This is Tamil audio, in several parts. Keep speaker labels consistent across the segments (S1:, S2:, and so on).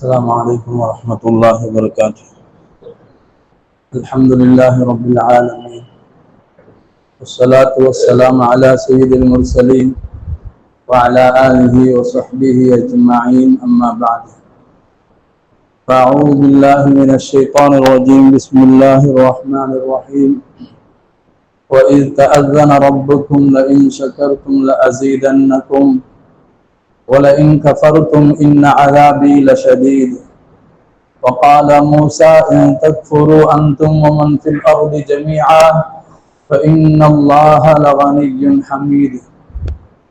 S1: السلام عليكم ورحمة الله وبركاته. الحمد لله رب العالمين. والصلاة والسلام على سيد المرسلين وعلى آله وصحبه أجمعين أما بعد. فأعوذ بالله من الشيطان الرجيم. بسم الله الرحمن الرحيم. وإذ تأذن ربكم لئن شكرتم لأزيدنكم. ولئن كفرتم إن عذابي لشديد. وقال موسى إن تكفروا أنتم ومن في الأرض جميعا فإن الله لغني حميد.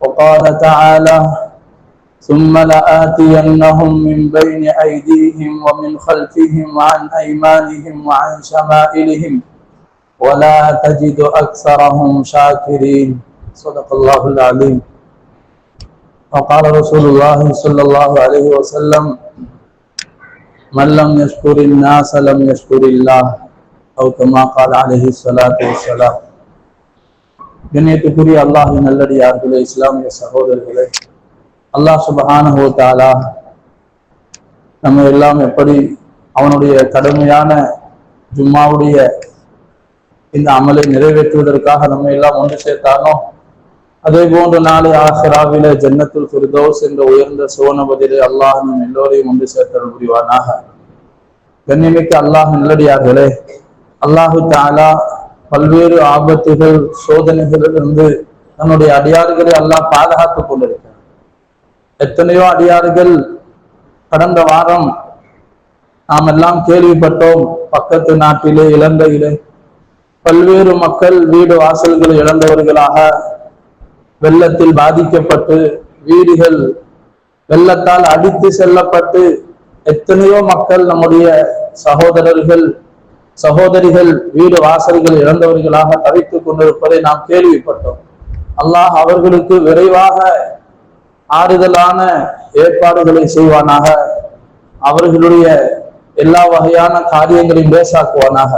S1: وقال تعالى ثم لآتينهم من بين أيديهم ومن خلفهم وعن أيمانهم وعن شمائلهم ولا تجد أكثرهم شاكرين. صدق الله العليم وقال رسول الله صلى الله عليه وسلم من لم يشكر الناس لم يشكر الله أو كما قال عليه الصلاة والسلام கண்ணியத்துக்குரிய அல்லாஹ் நல்லடியார்களே இஸ்லாமிய சகோதரர்களே அல்லாஹ் சுபஹானஹு தாலா நம்ம எல்லாம் எப்படி அவனுடைய கடுமையான ஜும்மாவுடைய இந்த அமலை நிறைவேற்றுவதற்காக நம்ம எல்லாம் ஒன்று சேர்த்தானோ அதே போன்று நாளை ஆசிராவில ஜன்னத்துல் ஃபிர்தோஸ் என்ற உயர்ந்த சுவனபதிலே அல்லாஹ் நம் எல்லோரையும் ஒன்று சேர்த்தல் புரிவானாக. கண்ணிமிக்க அல்லாஹ் நல்லடியார்களே அல்லாஹு தாலா பல்வேறு ஆபத்துகள் சோதனைகளிலிருந்து தன்னுடைய அடியார்களை அல்லாஹ் பாதுகாத்துக் கொண்டிருக்கிறார் எத்தனையோ அடியார்கள் கடந்த வாரம் நாம் எல்லாம் கேள்விப்பட்டோம் பக்கத்து நாட்டிலே இலங்கையிலே பல்வேறு மக்கள் வீடு வாசல்களை இழந்தவர்களாக வெள்ளத்தில் பாதிக்கப்பட்டு வீடுகள் வெள்ளத்தால் அடித்து செல்லப்பட்டு எத்தனையோ மக்கள் நம்முடைய சகோதரர்கள் சகோதரிகள் வீடு வாசல்கள் இழந்தவர்களாக தவித்துக் கொண்டிருப்பதை நாம் கேள்விப்பட்டோம். அல்லாஹ் அவர்களுக்கு விரைவாக ஆறுதலான ஏற்பாடுகளை செய்வானாக. அவர்களுடைய எல்லா வகையான காரியங்களையும் லேசாக்குவானாக.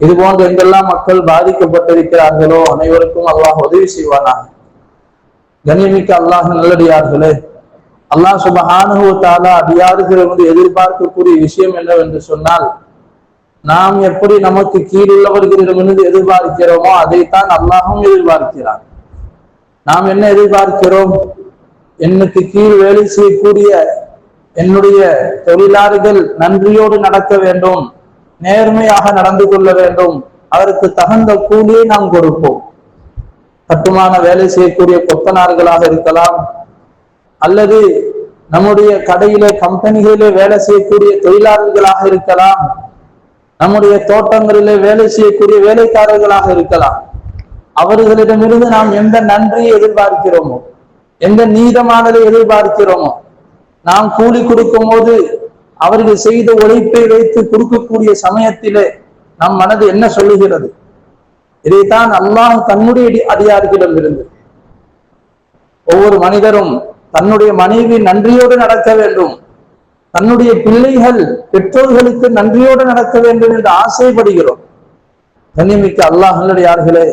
S1: இது போன்ற எங்கெல்லாம் மக்கள் பாதிக்கப்பட்டிருக்கிறார்களோ அனைவருக்கும் அல்லாஹ் உதவி செய்வானாக. கண்ணியமிக்க அல்லாஹ் நல்லடியார்களே அல்லாஹ் சுபஹானு தாலா அடியார்கள் வந்து எதிர்பார்க்கக்கூடிய விஷயம் என்னவென்று சொன்னால் நாம் எப்படி நமக்கு கீழுள்ளவர்களிடமிருந்து எதிர்பார்க்கிறோமோ அதைத்தான் அல்லாஹும் எதிர்பார்க்கிறான். நாம் என்ன எதிர்பார்க்கிறோம்? எனக்கு கீழ் வேலை செய்யக்கூடிய என்னுடைய தொழிலாளர்கள் நன்றியோடு நடக்க வேண்டும் நேர்மையாக நடந்து கொள்ள வேண்டும் அவருக்கு தகுந்த கூலியை நாம் கொடுப்போம். கட்டுமான வேலை செய்யக்கூடிய கொத்தனார்களாக இருக்கலாம். அல்லது நம்முடைய கடையிலே கம்பெனிகளிலே வேலை செய்யக்கூடிய தொழிலாளர்களாக இருக்கலாம். நம்முடைய தோட்டங்களிலே வேலை செய்யக்கூடிய வேலைக்காரர்களாக இருக்கலாம். அவர்களிடமிருந்து நாம் எந்த நன்றியை எதிர்பார்க்கிறோமோ எந்த நீதமானதை எதிர்பார்க்கிறோமோ நாம் கூலி கொடுக்கும் போது அவர்கள் செய்த உழைப்பை வைத்து கொடுக்கக்கூடிய சமயத்திலே நம் மனது என்ன சொல்லுகிறது? இதைத்தான் அல்லாஹ் தன்னுடைய அதிகாரிகளிடம் இருந்து ஒவ்வொரு மனிதரும் தன்னுடைய மனைவி நன்றியோடு நடக்க வேண்டும். தன்னுடைய பிள்ளைகள் பெற்றோர்களுக்கு நன்றியோடு நடக்க வேண்டும் என்று ஆசைப்படுகிறோம். கண்ணிமிக்க அல்லாஹ் நல்லடியார்களே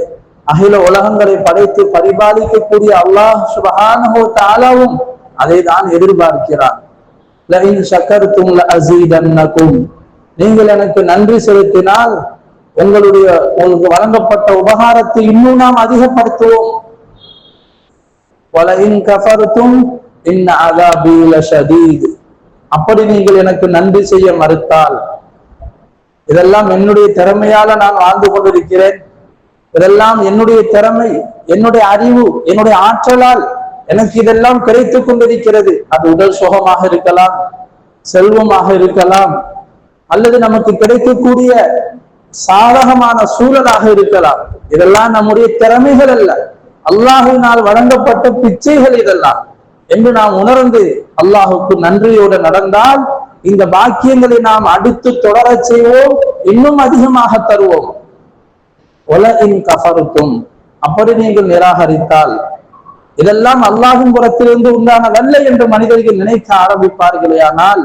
S1: அகில உலகங்களை படைத்து பரிபாலிக்கக்கூடிய அல்லாஹ் சுபஹானஹோ தாலாவும் அதை தான் எதிர்பார்க்கிறான் நீங்கள் எனக்கு நன்றி செலுத்தினால் உங்களுடைய உங்களுக்கு வழங்கப்பட்ட உபகாரத்தை இன்னும் நாம் அதிகப்படுத்துவோம். அப்படி நீங்கள் எனக்கு நன்றி செய்ய மறுத்தால் இதெல்லாம் என்னுடைய திறமையால நான் வாழ்ந்து கொண்டிருக்கிறேன். இதெல்லாம் என்னுடைய திறமை என்னுடைய அறிவு என்னுடைய ஆற்றலால் எனக்கு இதெல்லாம் கிடைத்துக் கொண்டிருக்கிறது. அது உடல் சுகமாக இருக்கலாம் செல்வமாக இருக்கலாம் அல்லது நமக்கு கிடைக்கக்கூடிய சாதகமான சூழலாக இருக்கலாம். இதெல்லாம் நம்முடைய திறமைகள் அல்ல. அல்லாஹுவினால் வழங்கப்பட்ட பிச்சைகள் இதெல்லாம். என்று நாம் உணர்ந்து அல்லாஹுக்கு நன்றியோடு நடந்தால் இந்த பாக்கியங்களை நாம் அடுத்து தொடர செய்வோம் இன்னும் அதிகமாக தருவோம். உலகின் கஃபருக்கும் அப்படி நீங்கள் நிராகரித்தால் இதெல்லாம் அல்லாஹும் புறத்திலிருந்து உண்டானதல்ல என்று மனிதர்கள் நினைக்க ஆரம்பிப்பார்களே ஆனால்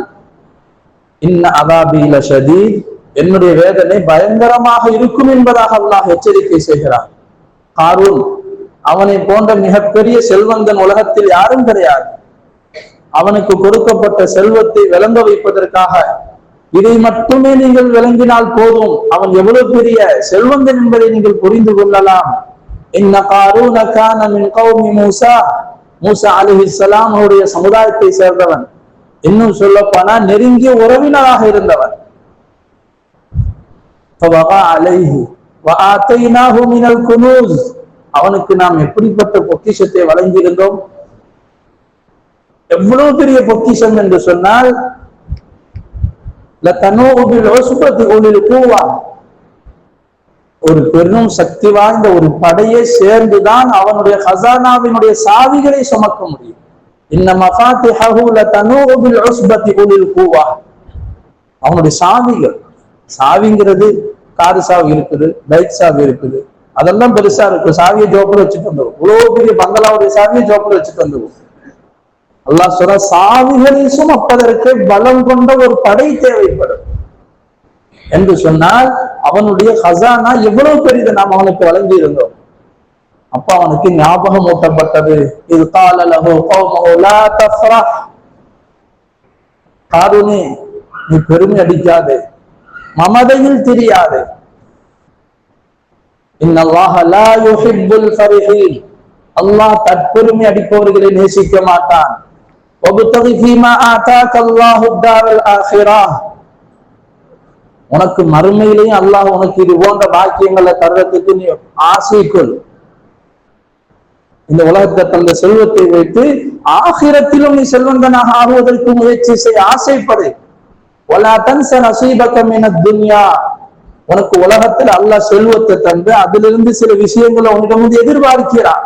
S1: இன்ன அதாபீல ஷதீத் என்னுடைய வேதனை பயங்கரமாக இருக்கும் என்பதாக அல்லாஹ் எச்சரிக்கை செய்கிறார் காரூன் அவனை போன்ற மிகப்பெரிய செல்வந்தன் உலகத்தில் யாரும் கிடையாது. அவனுக்கு கொடுக்கப்பட்ட செல்வத்தை விளங்க வைப்பதற்காக இதை மட்டுமே நீங்கள் விளங்கினால் போதும். அவன் எவ்வளவு பெரிய செல்வந்தன் என்பதை நீங்கள் புரிந்து கொள்ளலாம். இன்ன காரூன கான மின் கௌமி மூசா. மூசா அலிஹிஸ்லாம் அவருடைய சமுதாயத்தை சேர்ந்தவன். இன்னும் சொல்ல போனா நெருங்கிய உறவினராக இருந்தவன். அவனுக்கு நாம் எப்படிப்பட்ட பொக்கிஷத்தை வழங்கியிருந்தோம்? எவ்வளவு பெரிய பொக்கிஷம் என்று சொன்னால் ஒரு பெரும் சக்தி வாய்ந்த ஒரு படையை சேர்ந்துதான் அவனுடைய ஹசானாவினுடைய சாவிகளை சுமக்க முடியும். அவனுடைய சாவிகள் சாவிங்கிறது காரு சாவி இருக்குது பைக் சாவி இருக்குது. அதெல்லாம் பெருசா இருக்கும் சாவியை ஜோப்பில் வச்சுட்டு வந்துடும் இவ்வளவு பெரிய பங்களாவுடைய சாவியை ஜோப்பில் வச்சுட்டு வந்துடும் அல்லா சொல்ற சாவிகளை சுமப்பதற்கு பலம் கொண்ட ஒரு படை தேவைப்படும். என்று சொன்னால் அவனுடைய ஹசானா எவ்வளவு பெரியது நாம் அவனுக்கு வழங்கி இருந்தோம் அப்ப அவனுக்கு ஞாபகம் ஊட்டப்பட்டது. இது காலலகோ கௌமஹோ தஃப்ரா நீ பெருமை அடிக்காதே. மமதையில் தெரியாது. அல்லாஹ் தற்பெருமை அடிப்பவர்களை நேசிக்க மாட்டான். உனக்கு மறுமையிலையும் அல்லாஹ் உனக்கு இது போன்ற பாக்கியங்களை தர்றதுக்கு நீ ஆசைக்குள் இந்த உலகத்தை தந்த செல்வத்தை வைத்து ஆகிரத்திலும் நீ செல்வந்தனாக ஆகுவதற்கு முயற்சி செய்ய ஆசைப்படு. உனக்கு உலகத்துல அல்லாஹ் செல்வத்தை தந்து அதிலிருந்து சில விஷயங்களை உன்னிடம் வந்து எதிர்பார்க்கிறான்.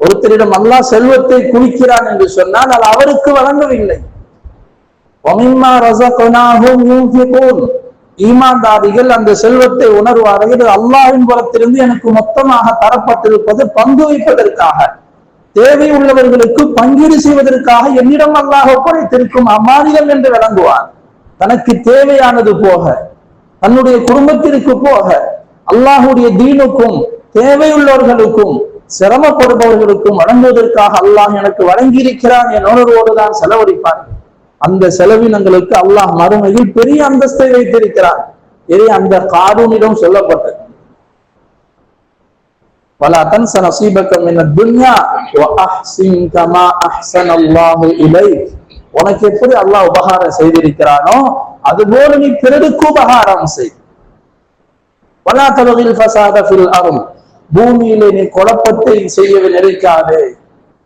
S1: ஒருத்தரிடம் அல்லாஹ் செல்வத்தை குவிக்கிறான் என்று சொன்னால் அது அவருக்கு வழங்கவில்லை. ஈமான்தாரிகள் அந்த செல்வத்தை உணர்வார்கள். அல்லாவின் புறத்திலிருந்து எனக்கு மொத்தமாக தரப்பட்டிருப்பது பங்கு வைப்பதற்காக. தேவை உள்ளவர்களுக்கு பங்கீடு செய்வதற்காக என்னிடம் அல்லாஹ் ஒப்படைத்திருக்கும் அம்மானியம் என்று விளங்குவார் தனக்கு தேவையானது போக தன்னுடைய குடும்பத்திற்கு போக அல்லாஹுடைய தீனுக்கும் தேவையுள்ளவர்களுக்கும் சிரமப்படுபவர்களுக்கும் வழங்குவதற்காக அல்லாஹ் எனக்கு வழங்கியிருக்கிறான் என் உணர்வோடு தான் செலவழிப்பார்கள் அந்த செலவினங்களுக்கு அல்லாஹ் மறுமையில் பெரிய அந்தஸ்தை வைத்திருக்கிறார் பெரிய அந்த காரூனிடம் சொல்லப்பட்டது. பல தன்ச நசீபக்க என்ன துன்யா வ அஹ்சின் கமா அஹ்சன் அல்லாஹு இலை உனக்கு எப்படி அல்லாஹ் உபகாரம் செய்திருக்கிறானோ அதுபோல நீ பிறருக்கு உபகாரம் செய். வலா ஃபசாத ஃபில் அருள் பூமியிலே நீ குழப்பத்தை செய்ய நினைக்காதே.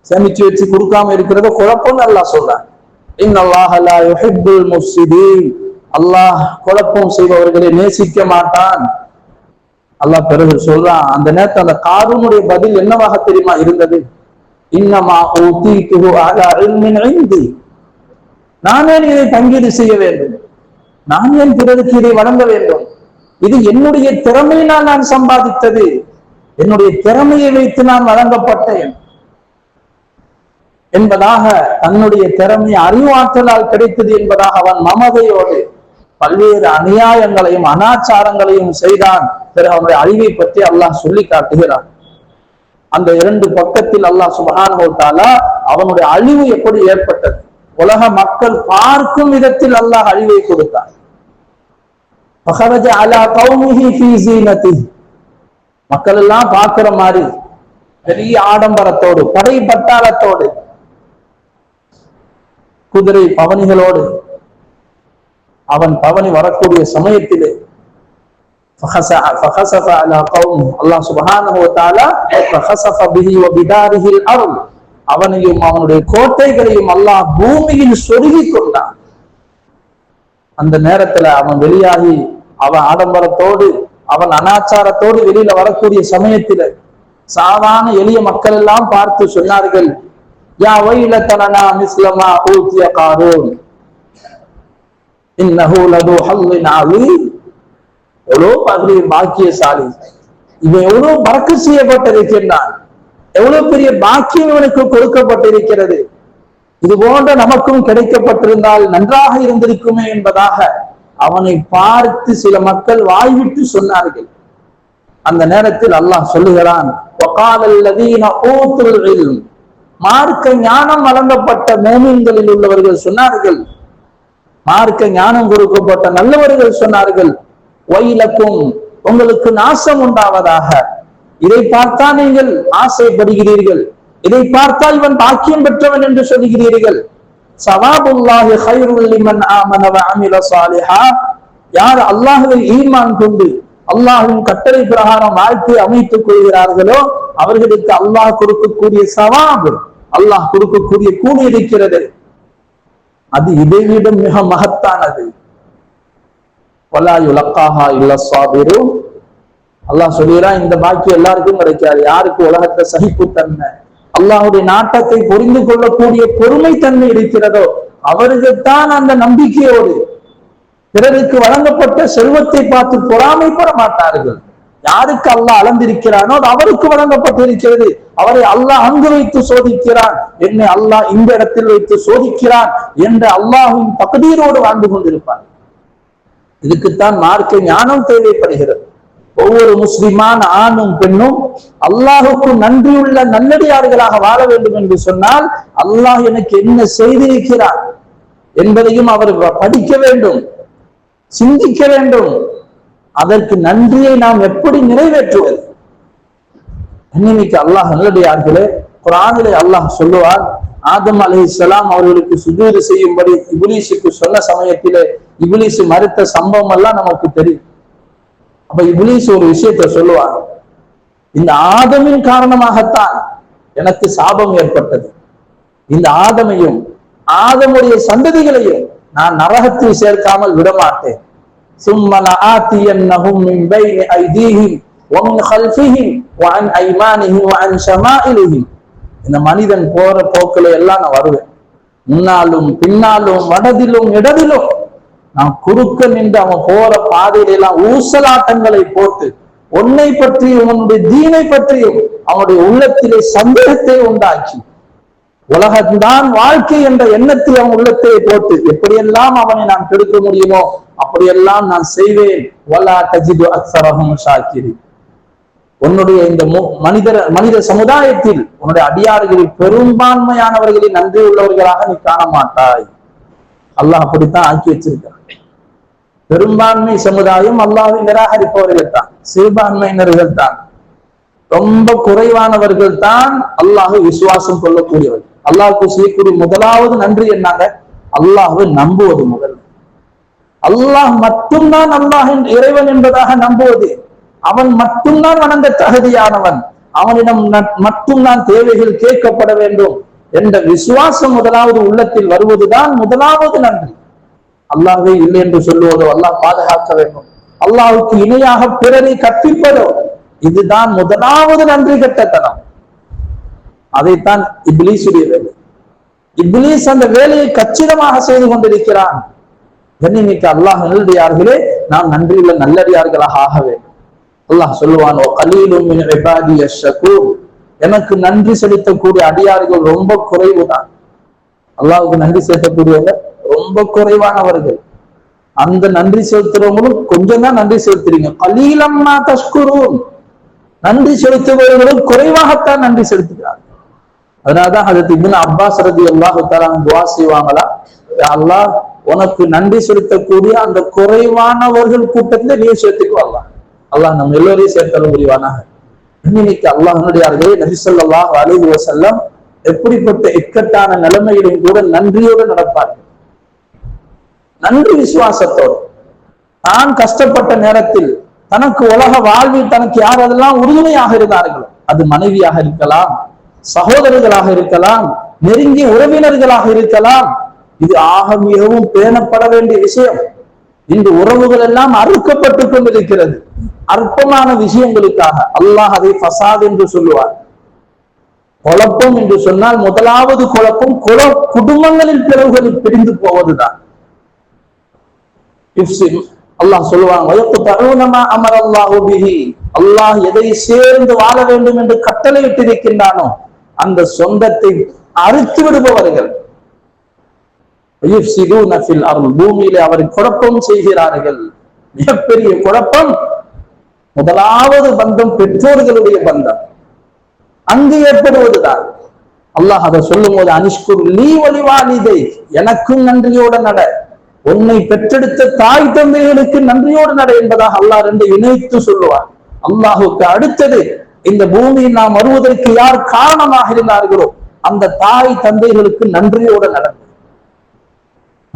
S1: சேமிச்சு வச்சு கொடுக்காம இருக்கிறத குழப்பம்னு அல்லாஹ் சொல்றான். அல்லாஹ் குழப்பம் செய்பவர்களை நேசிக்க மாட்டான். அல்லாஹ் பிறகு சொல்றான் அந்த நேரத்தை அந்த காரூனுடைய பதில் என்னவாக தெரியுமா இருந்தது? இன்னமா ஊதீதுஹு அலா இல்மின் இந்தி நான் ஏன் இதை பங்கீடு செய்ய வேண்டும். நான் ஏன் பிறருக்கு இதை வழங்க வேண்டும்? இது என்னுடைய திறமையினால் நான் சம்பாதித்தது. என்னுடைய திறமையை வைத்து நான் வழங்கப்பட்டேன். என்பதாக தன்னுடைய திறமை அறிவாற்றலால் கிடைத்தது என்பதாக அவன் மமதையோடு பல்வேறு அநியாயங்களையும் அனாச்சாரங்களையும் செய்தான். பிறகு அவனுடைய அறிவை பற்றி அல்லாஹ் சொல்லி காட்டுகிறான். அந்த இரண்டு பக்கத்தில் அல்லாஹ் சுபஹானுத்தாலா அவனுடைய அழிவு எப்படி ஏற்பட்டது? உலக மக்கள் பார்க்கும் விதத்தில் அல்லாஹ் அழிவை கொடுத்தான். அலா மக்கள் எல்லாம் பார்க்கிற மாதிரி பெரிய ஆடம்பரத்தோடு படை பட்டாளத்தோடு குதிரை பவனிகளோடு அவன் பவனி வரக்கூடிய சமயத்திலே அல்லாஹ் சுபஹானஹு வ தஆலா ஃபஹஸஃப பிஹி வ பிதாரிஹில் அர்ள். அவனையும் அவனுடைய கோட்டைகளையும் அல்லாஹ் பூமியில் சொருகி கொண்டான் அந்த நேரத்துல அவன் வெளியாகி அவன் ஆடம்பரத்தோடு அவன் அனாச்சாரத்தோடு வெளியில வரக்கூடிய சமயத்தில சாதாரண எளிய மக்கள் எல்லாம் பார்த்து சொன்னார்கள் யா வயில தலனா மிஸ்லமா ஊத்திய காரோன். எவ்வளோ லது பகுதி பாக்கியசாலி. இவன் எவ்வளவு பறக்க செய்யப்பட்டிருக்கின்றான் எவ்வளவு பெரிய பாக்கியம் இவனுக்கு கொடுக்கப்பட்டிருக்கிறது. இது போன்ற நமக்கும் கிடைக்கப்பட்டிருந்தால் நன்றாக இருந்திருக்குமே என்பதாக அவனை பார்த்து சில மக்கள் வாய்விட்டு சொன்னார்கள். அந்த நேரத்தில் அல்லாஹ் சொல்லுகிறான் மார்க்க ஞானம் வழங்கப்பட்ட மோமின்களில் உள்ளவர்கள் சொன்னார்கள். மார்க்க ஞானம் கொடுக்கப்பட்ட நல்லவர்கள் சொன்னார்கள். ஒயிலக்கும் உங்களுக்கு நாசம் உண்டாவதாக. இதை பார்த்தா நீங்கள் ஆசைப்படுகிறீர்கள். இதை பார்த்தால் இவன் பாக்கியம் பெற்றவன் என்று சொல்லுகிறீர்கள். சவாபுல்லாஹி ஹைருல் லிமன் ஆமன வ அமில சாலிஹா யார் அல்லாஹ்வை ஈமான் கொண்டு அல்லாஹின் கட்டளை பிரகாரம் வாழ்க்கை அமைத்துக் கொள்கிறார்களோ அவர்களுக்கு அல்லாஹ் கொடுக்கக்கூடிய சவாபு அல்லாஹ் கொடுக்கக்கூடிய கூலி இருக்கிறது. அது இதைவிட மிக மகத்தானது. வலா யுலக்காஹா இல்ல சாபிரு அல்லாஹ் சொல்லிடுறான் இந்த பாக்கியம் எல்லாருக்கும் கிடைக்காது. யாருக்கு உலகத்தை சகிப்புத்தன்மை? அல்லாஹுடைய நாட்டத்தை புரிந்து கொள்ளக்கூடிய பொறுமை தன்மை இருக்கிறதோ அவர்கள்தான் அந்த நம்பிக்கையோடு பிறருக்கு வழங்கப்பட்ட செல்வத்தை பார்த்து பொறாமைப்பட மாட்டார்கள். யாருக்கு அல்லாஹ் அளந்திருக்கிறானோ அது அவருக்கு வழங்கப்பட்டிருக்கிறது. அவரை அல்லாஹ் அங்கு வைத்து சோதிக்கிறான். என்னை அல்லாஹ் இந்த இடத்தில் வைத்து சோதிக்கிறான் என்ற அல்லாஹின் பகுதியோடு வாழ்ந்து கொண்டிருப்பான். இதுக்குத்தான் மார்க்க ஞானம் தேவைப்படுகிறது. ஒவ்வொரு முஸ்லிமான ஆணும் பெண்ணும் அல்லாஹுக்கு நன்றியுள்ள நல்லடியார்களாக வாழ வேண்டும் என்று சொன்னால் அல்லாஹ் எனக்கு என்ன செய்திருக்கிறார் என்பதையும் அவர் படிக்க வேண்டும் சிந்திக்க வேண்டும். அதற்கு நன்றியை நாம் எப்படி நிறைவேற்றுவது? இன்னைக்கு அல்லாஹ் நல்லடியார்களே குரானிலே அல்லாஹ் சொல்லுவார் ஆதம் அலி இஸ்லாம் அவர்களுக்கு சுஜூது செய்யும்படி இபிலிஸுக்கு சொன்ன சமயத்திலே இபிலிஸ் மறுத்த சம்பவம் எல்லாம் நமக்கு தெரியும். அப்ப இபிலிஸ் ஒரு விஷயத்தை சொல்லுவார் இந்த ஆதமின் காரணமாகத்தான் எனக்கு சாபம் ஏற்பட்டது இந்த ஆதமையும் ஆதமுடைய சந்ததிகளையும் நான் நரகத்தில் சேர்க்காமல் விடமாட்டேன் ثم لآتينهم من بين أيديهم ومن خلفهم وعن أيمانهم وعن شمائلهم இந்த மனிதன் போற போக்கில எல்லாம் நான் வருவேன் முன்னாலும் பின்னாலும் வடதிலும் இடதிலும் நான் குறுக்க நின்று அவன் போற பாதையில எல்லாம் ஊசலாட்டங்களை போட்டு உன்னை பற்றியும் உன்னுடைய தீனை பற்றியும் அவனுடைய உள்ளத்திலே சந்தேகத்தை உண்டாக்கி. உலகம்தான் வாழ்க்கை என்ற எண்ணத்தை அவன் உள்ளத்தை போட்டு எப்படியெல்லாம் அவனை நான் கெடுக்க முடியுமோ அப்படியெல்லாம் நான் செய்வேன். வலா தஜிது அக்சரஹும் ஷாக்கிரி உன்னுடைய இந்த மு- மனிதர் மனித சமுதாயத்தில் உன்னுடைய அடியார்களில் பெரும்பான்மையானவர்களின் நன்றி உள்ளவர்களாக நீ காண மாட்டாய் அல்லாஹ் அப்படித்தான் ஆக்கி வச்சிருக்கிறான். பெரும்பான்மை சமுதாயம் அல்லாவை நிராகரிப்பவர்கள் தான் சிறுபான்மையினர்கள் தான் ரொம்ப குறைவானவர்கள் தான் அல்லாஹ் விசுவாசம் கொள்ளக்கூடியவர்கள். அல்லாஹுக்கு செய்யக்கூடிய முதலாவது நன்றி என்னாங்க? அல்லாஹை நம்புவது முதல். அல்லாஹ் மட்டும்தான் அல்லாஹ் இறைவன் என்பதாக நம்புவது. அவன் மட்டும்தான் வணங்க தகுதியானவன் அவனிடம் ந- மட்டும்தான் தேவைகள் கேட்கப்பட வேண்டும். என்ற விசுவாசம் முதலாவது உள்ளத்தில் வருவதுதான் முதலாவது நன்றி அல்லாவே இல்லை என்று சொல்லுவதோ அல்லாஹ் பாதுகாக்க வேண்டும். அல்லாவுக்கு இணையாக பிறரை கற்பிப்பதோ இதுதான் முதலாவது நன்றி கட்டத்தனம். அதைத்தான் இப்லீசுடைய வேலை. இப்லீஸ் அந்த வேலையை கச்சிதமாக செய்து கொண்டிருக்கிறான். கண்ணிமிக்க அல்லாஹ் நல்லடியார்களே நாம் நன்றியுள்ள நல்லடியார்களாக ஆக வேண்டும். அல்லாஹ் சொல்லுவான் எனக்கு நன்றி செலுத்தக்கூடிய அடியார்கள் ரொம்ப குறைவுதான். அல்லாவுக்கு நன்றி செலுத்தக்கூடியவங்க ரொம்ப குறைவானவர்கள். அந்த நன்றி செலுத்துறவங்களும் கொஞ்சம் தான் நன்றி செலுத்துறீங்க. கலீலம்மா தஷ்குரூன். நன்றி செலுத்துபவர்களும் குறைவாகத்தான் நன்றி செலுத்துகிறார்கள். அதனாலதான் ஹஜரத் இப்னு அப்பாஸ் ரதி அல்லாஹு தஆலா துவா செய்வாங்களா? அல்லாஹ் உனக்கு நன்றி செலுத்தக்கூடிய அந்த குறைவானவர்கள் கூட்டத்துல நீ சேர்த்துக்கு வரலாம் அல்லாஹ் நம்ம எல்லோரையும் சேர்த்தல புரிவானாக? இன்னைக்கு அல்லாஹனுடையார்களே நபி ஸல்லல்லாஹு அலைஹி எப்படிப்பட்ட இக்கட்டான நிலைமையிலும் கூட நன்றியோடு நடப்பார்கள். நன்றி விசுவாசத்தோடு. தான் கஷ்டப்பட்ட நேரத்தில் தனக்கு உலக வாழ்வில் தனக்கு யார் அதெல்லாம் உறுதுணையாக இருந்தார்களோ அது மனைவியாக இருக்கலாம் சகோதரர்களாக இருக்கலாம் நெருங்கிய உறவினர்களாக இருக்கலாம். இது ஆக மிகவும் பேணப்பட வேண்டிய விஷயம். இந்த உறவுகள் எல்லாம் அறுக்கப்பட்டு கொண்டிருக்கிறது. அற்பமான விஷயங்களுக்காக அல்லாஹ் அதை ஃபசாத் என்று சொல்லுவார். குழப்பம் என்று சொன்னால் முதலாவது குழப்பம் குல குடும்பங்களில் பிறகு பிரிந்து போவதுதான். அல்லாஹ் சொல்லுவாங்க பிஹி. அல்லாஹ் எதை சேர்ந்து வாழ வேண்டும் என்று கட்டளையிட்டிருக்கின்றானோ அந்த சொந்தத்தை அறுத்து விடுபவர்கள். பூமியிலே அவர் குழப்பம் செய்கிறார்கள். மிகப்பெரிய குழப்பம். முதலாவது பந்தம் பெற்றோர்களுடைய பந்தம். அங்கு ஏற்படுவதுதான். அல்லாஹ் அதை சொல்லும் போது அனிஷ்குர் நீ ஒளிவாலிதை எனக்கும் நன்றியோட நட. உன்னை பெற்றெடுத்த தாய் தந்தைகளுக்கு நன்றியோடு நட என்பதாக அல்லாஹ் ரெண்டு இணைத்து சொல்லுவார் அல்லாஹுக்கு அடுத்தது இந்த பூமியில் நாம் வருவதற்கு யார் காரணமாக இருந்தார்களோ அந்த தாய் தந்தைகளுக்கு நன்றியோடு நடந்து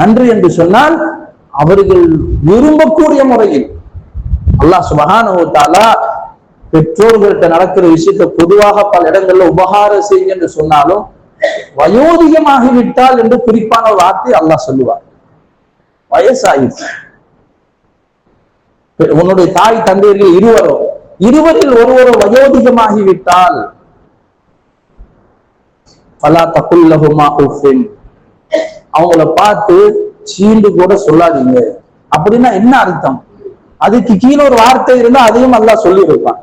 S1: நன்றி என்று சொன்னால் அவர்கள் விரும்பக்கூடிய முறையில் அல்லாஹ் சுபஹானுவத்தாலா பெற்றோர்கள்ட்ட நடக்கிற விஷயத்த பொதுவாக பல இடங்கள்ல உபகாரம் செய்ய என்று சொன்னாலும் வயோதிகமாகிவிட்டால் என்று குறிப்பான ஒரு வார்த்தை அல்லாஹ் சொல்லுவார். வயசாயிடுச்சு உன்னுடைய தாய் தந்தையர்கள் இருவரும் இருவரில் ஒருவரும் வயோதிகமாகிவிட்டால் பலா தகுல்லகுமா உஃபின் அவங்கள பார்த்து சீண்டு கூட சொல்லாதீங்க. அப்படின்னா என்ன அர்த்தம்? அதுக்கு கீழே ஒரு வார்த்தை இருந்தா அதையும் நல்லா சொல்லி இருப்பான்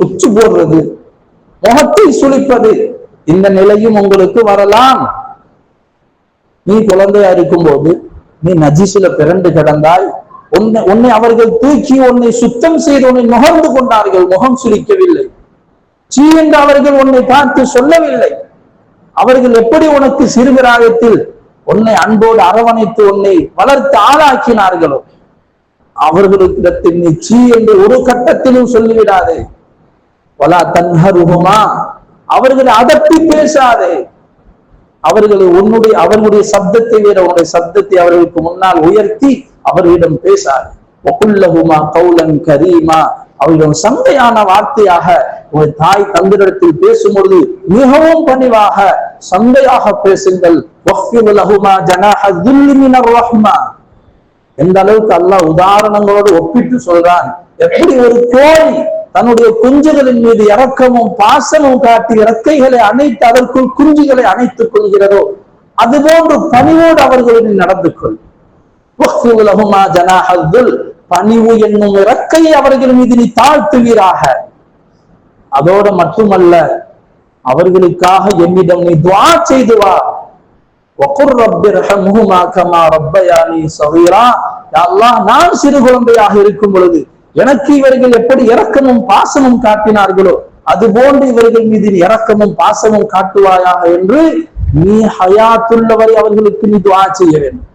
S1: உச்சு போடுறது முகத்தை சுழிப்பது இந்த நிலையும் உங்களுக்கு வரலாம். நீ குழந்தையா இருக்கும்போது நீ நஜிசுல பிறண்டு கிடந்தாய் உன்னை உன்னை அவர்கள் தூக்கி உன்னை சுத்தம் செய்து உன்னை நுகர்ந்து கொண்டார்கள் முகம் சுழிக்கவில்லை சீ என்று அவர்கள் உன்னை பார்த்து சொல்லவில்லை. அவர்கள் எப்படி உனக்கு சிறுபிராயத்தில் உன்னை அன்போடு அரவணைத்து உன்னை வளர்த்து ஆளாக்கினார்களோ. அவர்களுக்கு நீ சீ என்று ஒரு கட்டத்திலும் சொல்லிவிடாதே. வலா தன்ஹருகுமா அவர்களை அதட்டி பேசாதே. அவர்களை உன்னுடைய அவர்களுடைய சப்தத்தை வேற உன்னுடைய சப்தத்தை அவர்களுக்கு முன்னால் உயர்த்தி அவர்களிடம் பேசாது. ஒக்குல்லகுமா கௌலன் கரீமா அவர்களிடம் சந்தையான வார்த்தையாக ஒரு தாய் தந்திரத்தில் பேசும் பொழுது மிகவும் பணிவாக சந்தையாக பேசுங்கள். எந்த அளவுக்கு அல்லாஹ் உதாரணங்களோடு ஒப்பிட்டு சொல்றான் எப்படி ஒரு கோழி தன்னுடைய குஞ்சுகளின் மீது இறக்கமும் பாசமும் காட்டி இறக்கைகளை அணைத்து அதற்குள் குஞ்சுகளை அணைத்துக் கொள்கிறதோ அதுபோன்று பணிவோடு அவர்களின் நடந்து கொள். பணிவு என்னும் இறக்கை அவர்கள் மீது நீ தாழ்த்துவீராக. அதோட மட்டுமல்ல அவர்களுக்காக என்னிடம் நீ துவா செய்து வா. நான் சிறு குழந்தையாக இருக்கும் பொழுது எனக்கு இவர்கள் எப்படி இரக்கமும் பாசமும் காட்டினார்களோ அது போன்று இவர்கள் மீது இரக்கமும் பாசமும் காட்டுவாயாக என்று நீ ஹயாத்துள்ளவரை அவர்களுக்கு நீ துவா செய்ய வேண்டும்.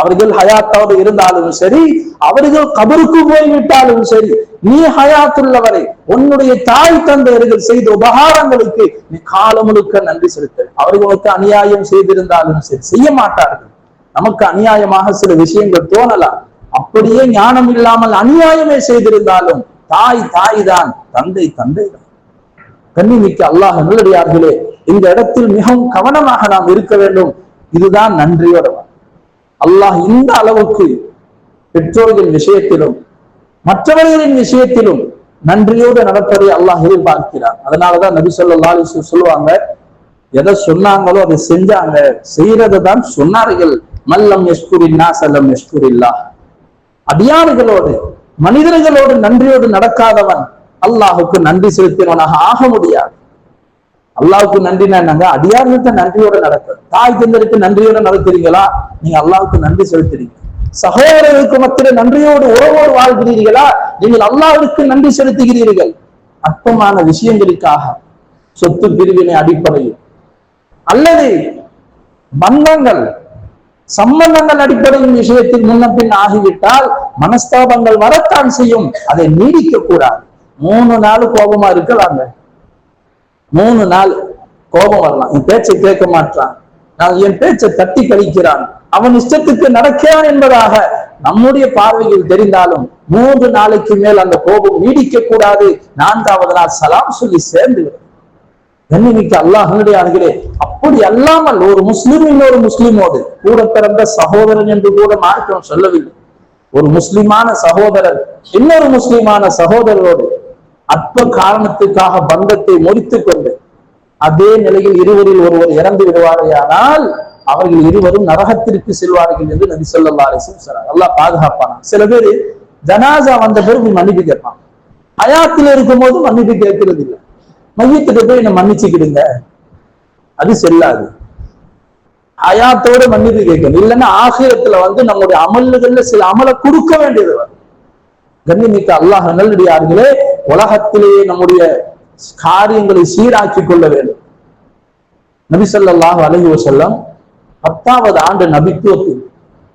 S1: அவர்கள் ஹயாத்தோடு இருந்தாலும் சரி அவர்கள் கபருக்கு போய்விட்டாலும் சரி நீ ஹயாத்துள்ளவரை உன்னுடைய தாய் தந்தையர்கள் செய்த உபகாரங்களுக்கு நீ காலம் முழுக்க நன்றி செலுத்த. அவர்களுக்கு அநியாயம் செய்திருந்தாலும் சரி செய்ய மாட்டார்கள். நமக்கு அநியாயமாக சில விஷயங்கள் தோணலாம். அப்படியே ஞானம் இல்லாமல் அநியாயமே செய்திருந்தாலும் தாய் தாய் தான் தந்தை தந்தை தான் கண்ணிமிக்க அல்லாஹ் நல்லடியார்களே இந்த இடத்தில் மிகவும் கவனமாக நாம் இருக்க வேண்டும். இதுதான் நன்றியோட அல்லாஹ் இந்த அளவுக்கு பெற்றோர்கள் விஷயத்திலும் மற்றவர்களின் விஷயத்திலும் நன்றியோடு நடப்பதை அல்லாஹ் எதிர்பார்க்கிறார் அதனாலதான் நபி சொல்லா சொல்லுவாங்க எதை சொன்னாங்களோ அதை செஞ்சாங்க. செய்யறதை தான் சொன்னார்கள். மல்லம் எஸ்குரில்லா செல்லம் எஸ்குரில்லா அடியாறுகளோடு மனிதர்களோடு நன்றியோடு நடக்காதவன் அல்லாஹுக்கு நன்றி செலுத்தினவனாக ஆக முடியாது. அல்லாவுக்கு நன்றி என்னங்க அடியார்களுக்கு நன்றியோட நடக்க தாய் தந்தருக்கு நன்றியோட நடத்துறீங்களா நீங்க அல்லாவுக்கு நன்றி செலுத்துறீங்க. சகோதரருக்கு மத்திய நன்றியோடு உறவோடு வாழ்கிறீர்களா? நீங்கள் அல்லாவிற்கு நன்றி செலுத்துகிறீர்கள். அற்பமான விஷயங்களுக்காக சொத்து பிரிவினை அடிப்படையில். அல்லது பந்தங்கள் சம்பந்தங்கள் அடிப்படையின் விஷயத்தில் முன்னப்பின் ஆகிவிட்டால் மனஸ்தாபங்கள் வரத்தான் செய்யும். அதை நீடிக்க கூடாது மூணு நாள் கோபமா இருக்கலாங்க மூணு நாள் கோபம் வரலாம். என் பேச்சை கேட்க மாட்டான். நான் என் பேச்சை தட்டி கழிக்கிறான். அவன் இஷ்டத்துக்கு நடக்கிறான் என்பதாக நம்முடைய பார்வையில் தெரிந்தாலும் மூன்று நாளைக்கு மேல் அந்த கோபம் நீடிக்க கூடாது. நான்காவது நாள் சலாம் சொல்லி சேர்ந்து கண்ணிமிக்க அல்லாஹனுடைய அணுகிறே அப்படி அல்லாமல் ஒரு முஸ்லிம் இன்னொரு முஸ்லிமோடு கூட பிறந்த சகோதரன் என்று கூட மார்க்கம் சொல்லவில்லை. ஒரு முஸ்லிமான சகோதரர் இன்னொரு முஸ்லிமான சகோதரரோடு அற்ப காரணத்துக்காக பந்தத்தை முடித்துக் கொண்டு அதே நிலையில் இருவரில் ஒருவர் இறந்து விடுவாரையானால் அவர்கள் இருவரும் நரகத்திற்கு செல்வார்கள் என்று நபி சொல்லா சொல்றாங்க நல்லா பாதுகாப்பான சில பேர் ஜனாசா வந்த பிறகு மன்னிப்பு கேட்பான். அயாத்தில் இருக்கும் போது மன்னிப்பு கேட்கறது இல்லை. மையத்துக்கு போய் என்ன மன்னிச்சுக்கிடுங்க. அது செல்லாது. அயாத்தோட மன்னிப்பு கேட்கணும். இல்லைன்னா ஆசிரியத்துல வந்து நம்முடைய அமல்கள்ல சில அமலை கொடுக்க வேண்டியது வரும். கண்ணிமிக்க அல்லாஹ் நல்லடியார்களே உலகத்திலேயே நம்முடைய காரியங்களை சீராக்கி கொள்ள வேண்டும். நபிசல்லாஹு அலைஹி செல்லம் பத்தாவது ஆண்டு நபித்துவத்தில்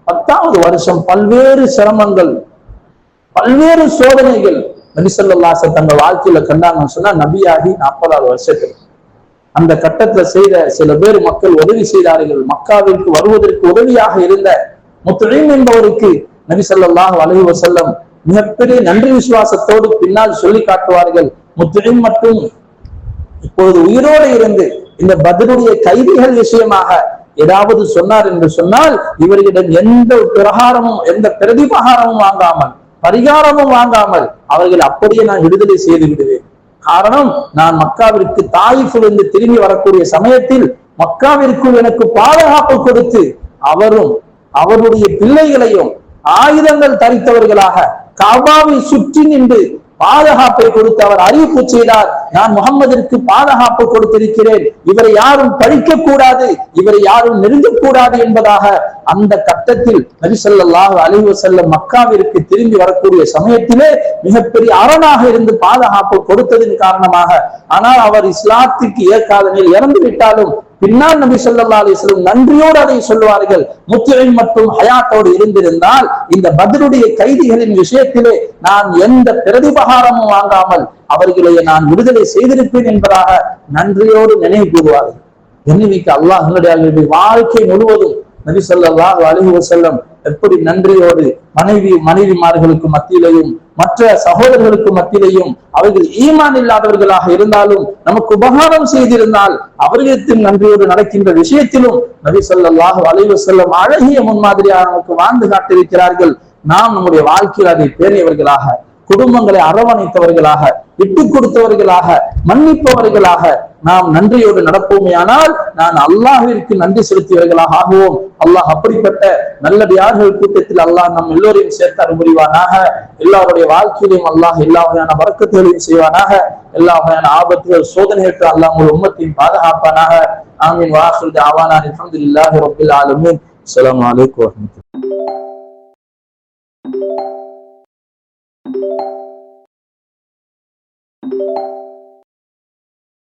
S1: பத்தாவது வருஷம் பல்வேறு சிரமங்கள் பல்வேறு சோதனைகள் நபிசல்லாச தங்கள் வாழ்க்கையில கண்டாங்கன்னு சொன்னா நபியாகி நாற்பதாவது வருஷத்தில். அந்த கட்டத்துல செய்த சில பேர் மக்கள் உதவி செய்தார்கள். மக்காவிற்கு வருவதற்கு உதவியாக இருந்த முத்துழைம் என்பவருக்கு நபி ஸல்லல்லாஹு செல்லம் மிகப்பெரிய நன்றி விசுவாசத்தோடு பின்னால் சொல்லி காட்டுவார்கள். முத்துழைம் மட்டும் இப்பொழுது உயிரோடு இருந்து இந்த பதிலுடைய கைதிகள் விஷயமாக ஏதாவது சொன்னார் என்று சொன்னால் இவர்களிடம் எந்த பிரகாரமும் எந்த பிரதிபகாரமும் வாங்காமல் பரிகாரமும் வாங்காமல் அவர்கள் அப்படியே நான் விடுதலை செய்து விடுவேன். காரணம் நான் மக்காவிற்கு தாயிஃபிலிருந்து திரும்பி வரக்கூடிய சமயத்தில் மக்காவிற்குள் எனக்கு பாதுகாப்பு கொடுத்து அவரும் அவருடைய பிள்ளைகளையும் ஆயுதங்கள் தரித்தவர்களாக காபாவை சுற்றி நின்று பாதுகாப்பை கொடுத்து அவர் அறிவிப்பு செய்தார் நான் முகம்மதிற்கு பாதுகாப்பு கொடுத்திருக்கிறேன். இவரை யாரும் பழிக்க கூடாது இவரை யாரும் நெருங்க கூடாது என்பதாக அந்த கட்டத்தில் நபிசல்லாஹு அழிவு செல்ல மக்காவிற்கு திரும்பி வரக்கூடிய சமயத்திலே மிகப்பெரிய அரணாக இருந்து பாதுகாப்பு கொடுத்ததின் காரணமாக ஆனால் அவர் இஸ்லாத்திற்கு ஏற்காத நிலையில் இறந்து விட்டாலும் பின்னால் நபி சொல்லா அலிஸ்லம் நன்றியோடு அதை சொல்லுவார்கள். முத்துவின் மற்றும் ஹயாத்தோடு இருந்திருந்தால் இந்த பதிலுடைய கைதிகளின் விஷயத்திலே நான் எந்த பிரதிபகாரமும் வாங்காமல் அவர்களை நான் விடுதலை செய்திருப்பேன் என்பதாக நன்றியோடு நினைவு கூறுவார்கள். என்னைக்கு அல்லாஹ் என்னுடைய வாழ்க்கை முழுவதும் நபி ஸல்லல்லாஹு அலைஹி வஸல்லம் எப்படி நன்றியோடு மனைவி மனைவிமார்களுக்கு மத்தியிலையும் மற்ற சகோதரர்களுக்கு மத்தியிலையும் அவர்கள் ஈமான் இல்லாதவர்களாக இருந்தாலும் நமக்கு உபகாரம் செய்திருந்தால் அவர்களுக்கு நன்றியோடு நடக்கின்ற விஷயத்திலும் நபி ஸல்லல்லாஹு அலைஹி செல்லும் அழகிய முன்மாதிரியாக நமக்கு வாழ்ந்து காட்டியிருக்கிறார்கள். நாம் நம்முடைய வாழ்க்கையில் அதை பேணியவர்களாக குடும்பங்களை அரவணைத்தவர்களாக விட்டு கொடுத்தவர்களாக மன்னிப்பவர்களாக நாம் நன்றியோடு நடப்போமேயானால் நான் அல்லாஹிற்கு நன்றி செலுத்தியவர்களாக ஆகுவோம். அல்லாஹ் அப்படிப்பட்ட நல்லடியார்கள் கூட்டத்தில் அல்லாஹ் நம் எல்லோரையும் சேர்த்து அனுமதிவானாக எல்லாருடைய வாழ்க்கையிலையும் அல்லாஹ் எல்லா வகையான வர்க்கத்தையும் செய்வானாக. எல்லா வகையான ஆபத்துகள் சோதனைகளுக்கு அல்லாஹ் உங்கள் உம்மத்தையும் பாதுகாப்பானாக. ஆமீன். வாசல் ஆவானான் அல்ஹம்துலில்லாஹி ரப்பில் ஆலமீன். அஸ்ஸலாமு அலைக்கும் you.